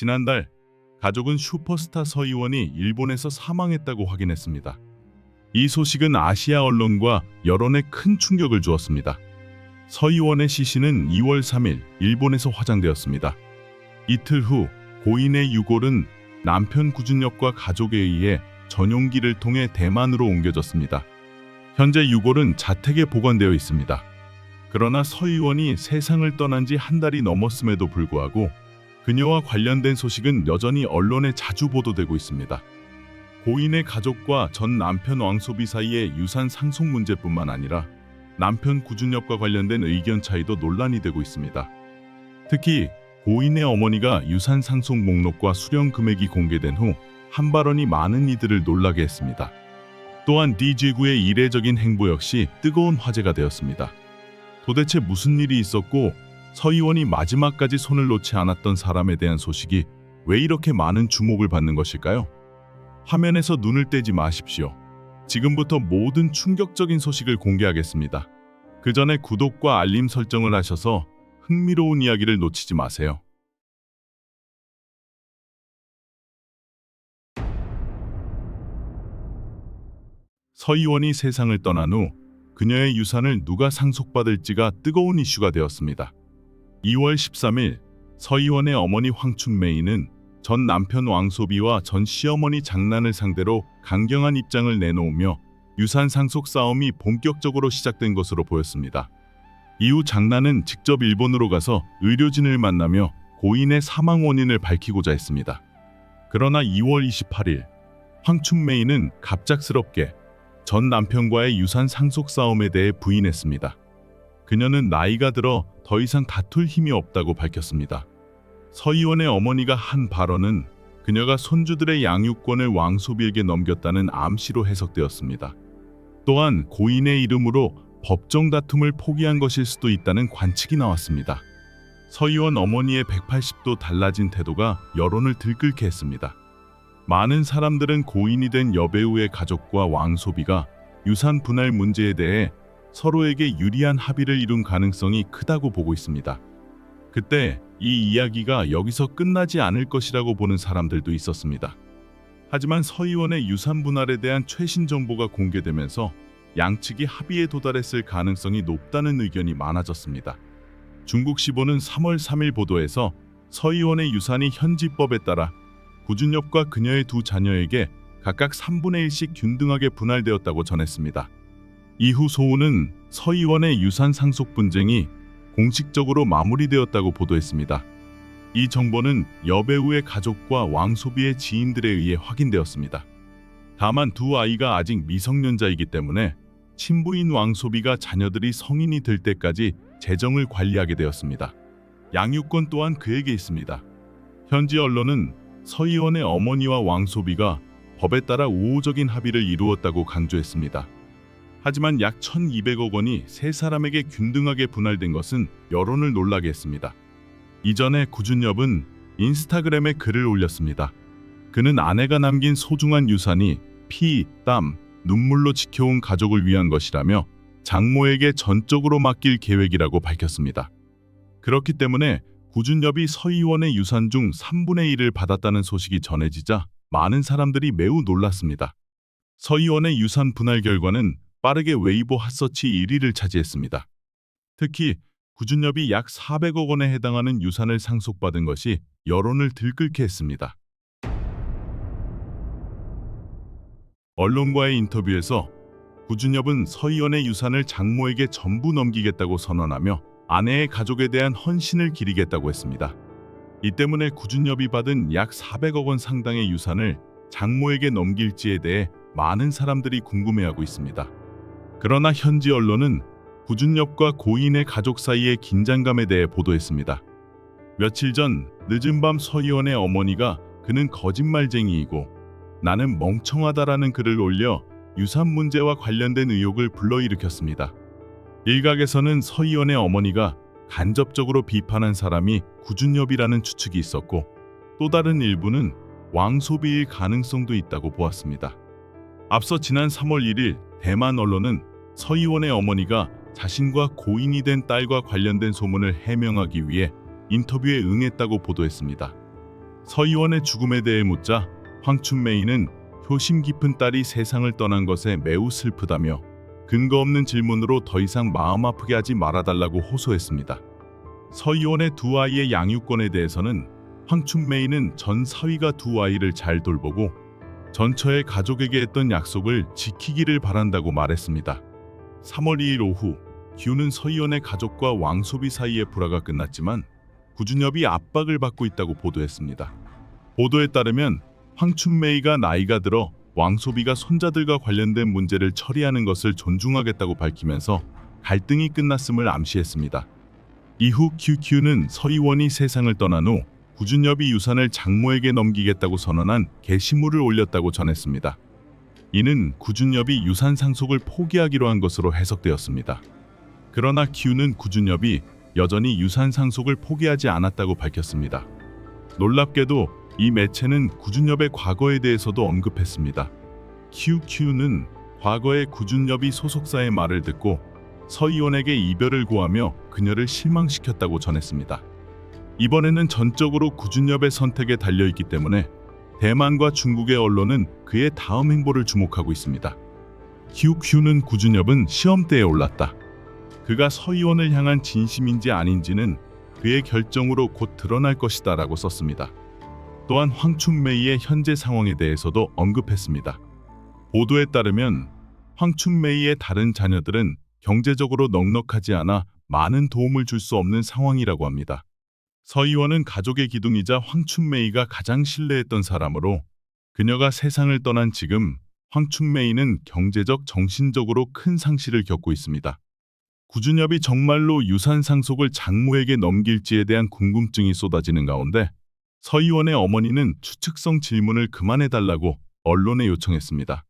지난달 가족은 슈퍼스타 서 의원이 일본에서 사망했다고 확인했습니다. 이 소식은 아시아 언론과 여론에 큰 충격을 주었습니다. 서 의원의 시신은 2월 3일 일본에서 화장되었습니다. 이틀 후 고인의 유골은 남편 구준엽과 가족에 의해 전용기를 통해 대만으로 옮겨졌습니다. 현재 유골은 자택에 보관되어 있습니다. 그러나 서 의원이 세상을 떠난 지 한 달이 넘었음에도 불구하고 그녀와 관련된 소식은 여전히 언론에 자주 보도되고 있습니다. 고인의 가족과 전 남편 왕소비 사이의 유산 상속 문제뿐만 아니라 남편 구준엽과 관련된 의견 차이도 논란이 되고 있습니다. 특히 고인의 어머니가 유산 상속 목록과 수령 금액이 공개된 후 한 발언이 많은 이들을 놀라게 했습니다. 또한 DJ구의 이례적인 행보 역시 뜨거운 화제가 되었습니다. 도대체 무슨 일이 있었고 서 의원이 마지막까지 손을 놓지 않았던 사람에 대한 소식이 왜 이렇게 많은 주목을 받는 것일까요? 화면에서 눈을 떼지 마십시오. 지금부터 모든 충격적인 소식을 공개하겠습니다. 그 전에 구독과 알림 설정을 하셔서 흥미로운 이야기를 놓치지 마세요. 서 의원이 세상을 떠난 후 그녀의 유산을 누가 상속받을지가 뜨거운 이슈가 되었습니다. 2월 13일 서 의원의 어머니 황춘매이는 전 남편 왕소비와 전 시어머니 장난을 상대로 강경한 입장을 내놓으며 유산 상속 싸움이 본격적으로 시작된 것으로 보였습니다. 이후 장난은 직접 일본으로 가서 의료진을 만나며 고인의 사망 원인을 밝히고자 했습니다. 그러나 2월 28일 황춘매이는 갑작스럽게 전 남편과의 유산 상속 싸움에 대해 부인했습니다. 그녀는 나이가 들어 더 이상 다툴 힘이 없다고 밝혔습니다. 서 의원의 어머니가 한 발언은 그녀가 손주들의 양육권을 왕소비에게 넘겼다는 암시로 해석되었습니다. 또한 고인의 이름으로 법정 다툼을 포기한 것일 수도 있다는 관측이 나왔습니다. 서 의원 어머니의 180도 달라진 태도가 여론을 들끓게 했습니다. 많은 사람들은 고인이 된 여배우의 가족과 왕소비가 유산 분할 문제에 대해 서로에게 유리한 합의를 이룬 가능성이 크다고 보고 있습니다. 그때 이 이야기가 여기서 끝나지 않을 것이라고 보는 사람들도 있었습니다. 하지만 서 의원의 유산 분할에 대한 최신 정보가 공개되면서 양측이 합의에 도달했을 가능성이 높다는 의견이 많아졌습니다. 중국 시보는 3월 3일 보도에서 서 의원의 유산이 현지법에 따라 구준엽과 그녀의 두 자녀에게 각각 3분의 1씩 균등하게 분할되었다고 전했습니다. 이후 소우는 서 의원의 유산 상속 분쟁이 공식적으로 마무리되었다고 보도했습니다. 이 정보는 여배우의 가족과 왕소비의 지인들에 의해 확인되었습니다. 다만 두 아이가 아직 미성년자이기 때문에 친부인 왕소비가 자녀들이 성인이 될 때까지 재정을 관리하게 되었습니다. 양육권 또한 그에게 있습니다. 현지 언론은 서 의원의 어머니와 왕소비가 법에 따라 우호적인 합의를 이루었다고 강조했습니다. 하지만 약 1,200억 원이 세 사람에게 균등하게 분할된 것은 여론을 놀라게 했습니다. 이전에 구준엽은 인스타그램에 글을 올렸습니다. 그는 아내가 남긴 소중한 유산이 피, 땀, 눈물로 지켜온 가족을 위한 것이라며 장모에게 전적으로 맡길 계획이라고 밝혔습니다. 그렇기 때문에 구준엽이 서 의원의 유산 중 3분의 1을 받았다는 소식이 전해지자 많은 사람들이 매우 놀랐습니다. 서 의원의 유산 분할 결과는 빠르게 웨이보 핫서치 1위를 차지했습니다. 특히 구준엽이 약 400억 원에 해당하는 유산을 상속받은 것이 여론을 들끓게 했습니다. 언론과의 인터뷰에서 구준엽은 서 의원의 유산을 장모에게 전부 넘기겠다고 선언하며 아내의 가족에 대한 헌신을 기리겠다고 했습니다. 이 때문에 구준엽이 받은 약 400억 원 상당의 유산을 장모에게 넘길지에 대해 많은 사람들이 궁금해하고 있습니다. 그러나 현지 언론은 구준엽과 고인의 가족 사이의 긴장감에 대해 보도했습니다. 며칠 전 늦은 밤서 의원의 어머니가 그는 거짓말쟁이이고 나는 멍청하다라는 글을 올려 유산 문제와 관련된 의혹을 불러일으켰습니다. 일각에서는 서 의원의 어머니가 간접적으로 비판한 사람이 구준엽이라는 추측이 있었고 또 다른 일부는 왕소비일 가능성도 있다고 보았습니다. 앞서 지난 3월 1일 대만 언론은 서 의원의 어머니가 자신과 고인이 된 딸과 관련된 소문을 해명하기 위해 인터뷰에 응했다고 보도했습니다. 서 의원의 죽음에 대해 묻자 황춘메이는 효심 깊은 딸이 세상을 떠난 것에 매우 슬프다며 근거 없는 질문으로 더 이상 마음 아프게 하지 말아달라고 호소했습니다. 서 의원의 두 아이의 양육권에 대해서는 황춘메이는 전 사위가 두 아이를 잘 돌보고 전처의 가족에게 했던 약속을 지키기를 바란다고 말했습니다. 3월 2일 오후 기우는 서 의원의 가족과 왕소비 사이의 불화가 끝났지만 구준엽이 압박을 받고 있다고 보도했습니다. 보도에 따르면 황춘메이가 나이가 들어 왕소비가 손자들과 관련된 문제를 처리하는 것을 존중하겠다고 밝히면서 갈등이 끝났음을 암시했습니다. 이후 QQ는 서의원이 세상을 떠난 후 구준엽이 유산을 장모에게 넘기겠다고 선언한 게시물을 올렸다고 전했습니다. 이는 구준엽이 유산 상속을 포기하기로 한 것으로 해석되었습니다. 그러나 Q는 구준엽이 여전히 유산 상속을 포기하지 않았다고 밝혔습니다. 놀랍게도 이 매체는 구준엽의 과거에 대해서도 언급했습니다. QQ는 과거에 구준엽이 소속사의 말을 듣고 서의원에게 이별을 고하며 그녀를 실망시켰다고 전했습니다. 이번에는 전적으로 구준엽의 선택에 달려 있기 때문에 대만과 중국의 언론은 그의 다음 행보를 주목하고 있습니다. QQ는 구준엽은 시험대에 올랐다. 그가 서의원을 향한 진심인지 아닌지는 그의 결정으로 곧 드러날 것이다 라고 썼습니다. 또한 황춘메이의 현재 상황에 대해서도 언급했습니다. 보도에 따르면 황춘메이의 다른 자녀들은 경제적으로 넉넉하지 않아 많은 도움을 줄 수 없는 상황이라고 합니다. 서 의원은 가족의 기둥이자 황춘메이가 가장 신뢰했던 사람으로 그녀가 세상을 떠난 지금 황춘메이는 경제적, 정신적으로 큰 상실을 겪고 있습니다. 구준엽이 정말로 유산 상속을 장모에게 넘길지에 대한 궁금증이 쏟아지는 가운데 서 의원의 어머니는 추측성 질문을 그만해달라고 언론에 요청했습니다.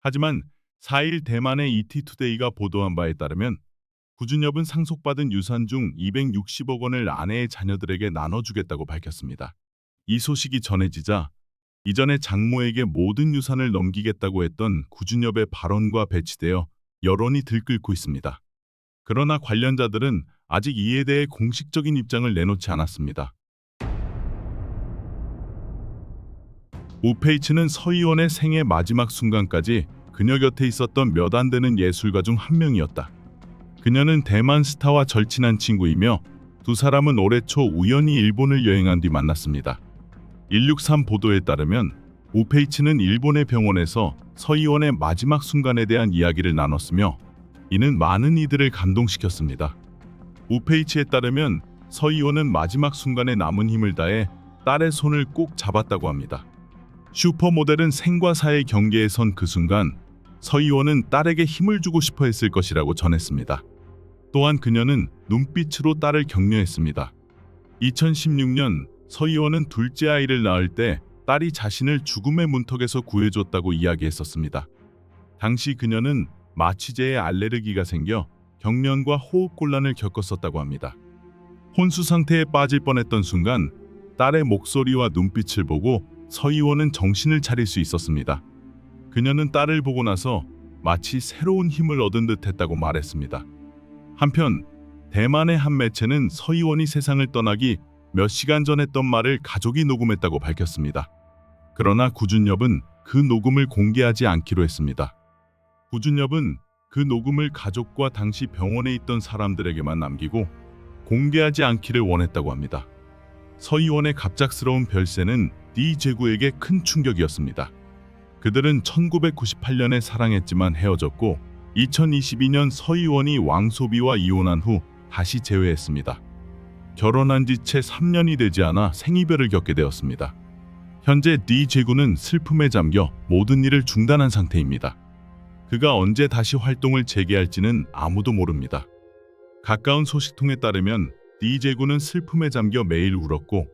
하지만 4일 대만의 ET투데이가 보도한 바에 따르면 구준엽은 상속받은 유산 중 260억 원을 아내의 자녀들에게 나눠주겠다고 밝혔습니다. 이 소식이 전해지자 이전에 장모에게 모든 유산을 넘기겠다고 했던 구준엽의 발언과 배치되어 여론이 들끓고 있습니다. 그러나 관련자들은 아직 이에 대해 공식적인 입장을 내놓지 않았습니다. 우페이츠는 서 의원의 생애 마지막 순간까지 그녀 곁에 있었던 몇 안 되는 예술가 중 한 명이었다. 그녀는 대만 스타와 절친한 친구이며 두 사람은 올해 초 우연히 일본을 여행한 뒤 만났습니다. 163 보도에 따르면 우페이츠는 일본의 병원에서 서 의원의 마지막 순간에 대한 이야기를 나눴으며 이는 많은 이들을 감동시켰습니다. 우페이츠에 따르면 서 의원은 마지막 순간에 남은 힘을 다해 딸의 손을 꼭 잡았다고 합니다. 슈퍼모델은 생과 사의 경계에 선 그 순간 서 의원은 딸에게 힘을 주고 싶어 했을 것이라고 전했습니다. 또한 그녀는 눈빛으로 딸을 격려했습니다. 2016년 서 의원은 둘째 아이를 낳을 때 딸이 자신을 죽음의 문턱에서 구해줬다고 이야기했었습니다. 당시 그녀는 마취제에 알레르기가 생겨 경련과 호흡 곤란을 겪었었다고 합니다. 혼수 상태에 빠질 뻔했던 순간 딸의 목소리와 눈빛을 보고 서 의원은 정신을 차릴 수 있었습니다. 그녀는 딸을 보고 나서 마치 새로운 힘을 얻은 듯 했다고 말했습니다. 한편 대만의 한 매체는 서 의원이 세상을 떠나기 몇 시간 전 했던 말을 가족이 녹음했다고 밝혔습니다. 그러나 구준엽은 그 녹음을 공개하지 않기로 했습니다. 구준엽은 그 녹음을 가족과 당시 병원에 있던 사람들에게만 남기고 공개하지 않기를 원했다고 합니다. 서 의원의 갑작스러운 별세는 디 제구에게 큰 충격이었습니다. 그들은 1998년에 사랑했지만 헤어졌고 2022년 서 의원이 왕소비와 이혼한 후 다시 재회했습니다. 결혼한 지 채 3년이 되지 않아 생이별을 겪게 되었습니다. 현재 디 제구는 슬픔에 잠겨 모든 일을 중단한 상태입니다. 그가 언제 다시 활동을 재개할지는 아무도 모릅니다. 가까운 소식통에 따르면 디 제구는 슬픔에 잠겨 매일 울었고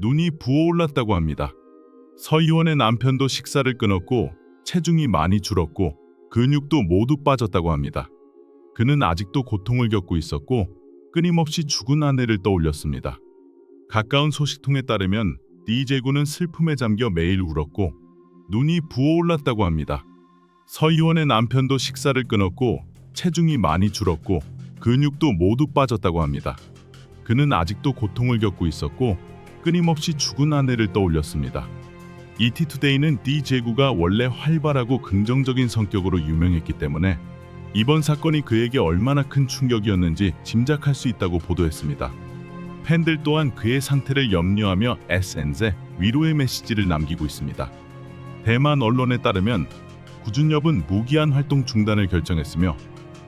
눈이 부어올랐다고 합니다. 서 의원의 남편도 식사를 끊었고 체중이 많이 줄었고 근육도 모두 빠졌다고 합니다. 그는 아직도 고통을 겪고 있었고 끊임없이 죽은 아내를 떠올렸습니다. 가까운 소식통에 따르면 디제구는 슬픔에 잠겨 매일 울었고 눈이 부어올랐다고 합니다. 서 의원의 남편도 식사를 끊었고 체중이 많이 줄었고 근육도 모두 빠졌다고 합니다. 그는 아직도 고통을 겪고 있었고 끊임없이 죽은 아내를 떠올렸습니다. 이티투데이는 디 제구가 원래 활발하고 긍정적인 성격으로 유명했기 때문에 이번 사건이 그에게 얼마나 큰 충격이었는지 짐작할 수 있다고 보도했습니다. 팬들 또한 그의 상태를 염려하며 SNS에 위로의 메시지를 남기고 있습니다. 대만 언론에 따르면 구준엽은 무기한 활동 중단을 결정했으며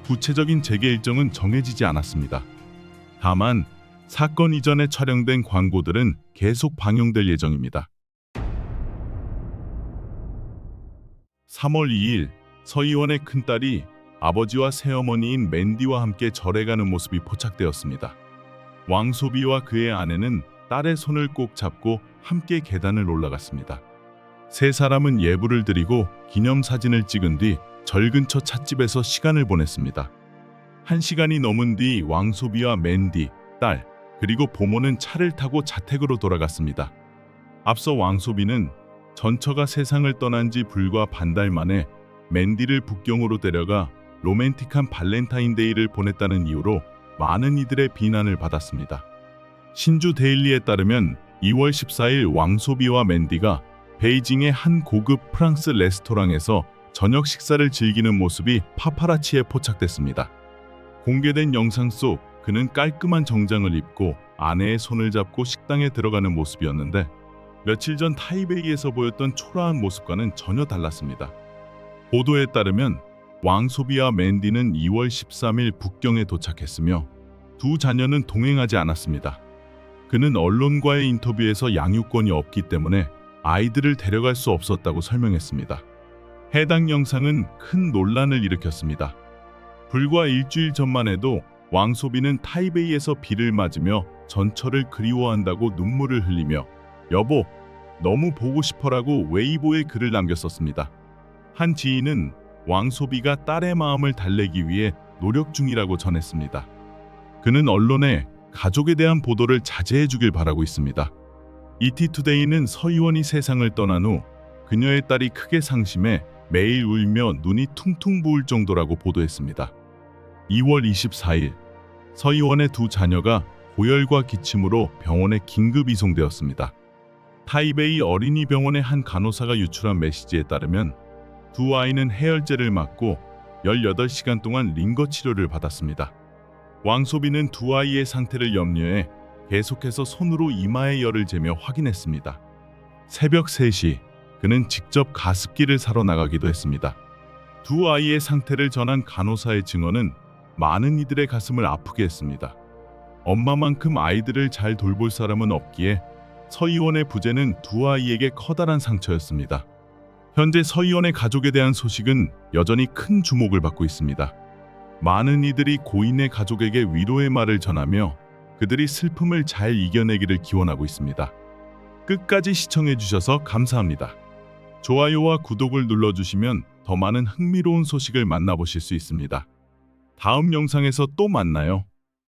구체적인 재개 일정은 정해지지 않았습니다. 다만 사건 이전에 촬영된 광고들은 계속 방영될 예정입니다. 3월 2일 서희원의 큰딸이 아버지와 새어머니인 맨디와 함께 절에 가는 모습이 포착되었습니다. 왕소비와 그의 아내는 딸의 손을 꼭 잡고 함께 계단을 올라갔습니다. 세 사람은 예불을 드리고 기념사진을 찍은 뒤 절 근처 찻집에서 시간을 보냈습니다. 한 시간이 넘은 뒤 왕소비와 맨디, 딸, 그리고 보모는 차를 타고 자택으로 돌아갔습니다. 앞서 왕소비는 전처가 세상을 떠난 지 불과 반달 만에 맨디를 북경으로 데려가 로맨틱한 발렌타인데이를 보냈다는 이유로 많은 이들의 비난을 받았습니다. 신주 데일리에 따르면 2월 14일 왕소비와 맨디가 베이징의 한 고급 프랑스 레스토랑에서 저녁 식사를 즐기는 모습이 파파라치에 포착됐습니다. 공개된 영상 속 그는 깔끔한 정장을 입고 아내의 손을 잡고 식당에 들어가는 모습이었는데 며칠 전 타이베이에서 보였던 초라한 모습과는 전혀 달랐습니다. 보도에 따르면 왕소비와 맨디는 2월 13일 북경에 도착했으며 두 자녀는 동행하지 않았습니다. 그는 언론과의 인터뷰에서 양육권이 없기 때문에 아이들을 데려갈 수 없었다고 설명했습니다. 해당 영상은 큰 논란을 일으켰습니다. 불과 일주일 전만 해도 왕소비는 타이베이에서 비를 맞으며 전철을 그리워한다고 눈물을 흘리며 여보, 너무 보고 싶어라고 웨이보에 글을 남겼었습니다. 한 지인은 왕소비가 딸의 마음을 달래기 위해 노력 중이라고 전했습니다. 그는 언론에 가족에 대한 보도를 자제해 주길 바라고 있습니다. 이티투데이는 서희원이 세상을 떠난 후 그녀의 딸이 크게 상심해 매일 울며 눈이 퉁퉁 부을 정도라고 보도했습니다. 2월 24일 서희원의 두 자녀가 고열과 기침으로 병원에 긴급 이송되었습니다. 타이베이 어린이 병원의 한 간호사가 유출한 메시지에 따르면 두 아이는 해열제를 맞고 18시간 동안 링거 치료를 받았습니다. 왕소비는 두 아이의 상태를 염려해 계속해서 손으로 이마의 열을 재며 확인했습니다. 새벽 3시 그는 직접 가습기를 사러 나가기도 했습니다. 두 아이의 상태를 전한 간호사의 증언은 많은 이들의 가슴을 아프게 했습니다. 엄마만큼 아이들을 잘 돌볼 사람은 없기에 서희원의 부재는 두 아이에게 커다란 상처였습니다. 현재 서희원의 가족에 대한 소식은 여전히 큰 주목을 받고 있습니다. 많은 이들이 고인의 가족에게 위로의 말을 전하며 그들이 슬픔을 잘 이겨내기를 기원하고 있습니다. 끝까지 시청해 주셔서 감사합니다. 좋아요와 구독을 눌러주시면 더 많은 흥미로운 소식을 만나보실 수 있습니다. 다음 영상에서 또 만나요.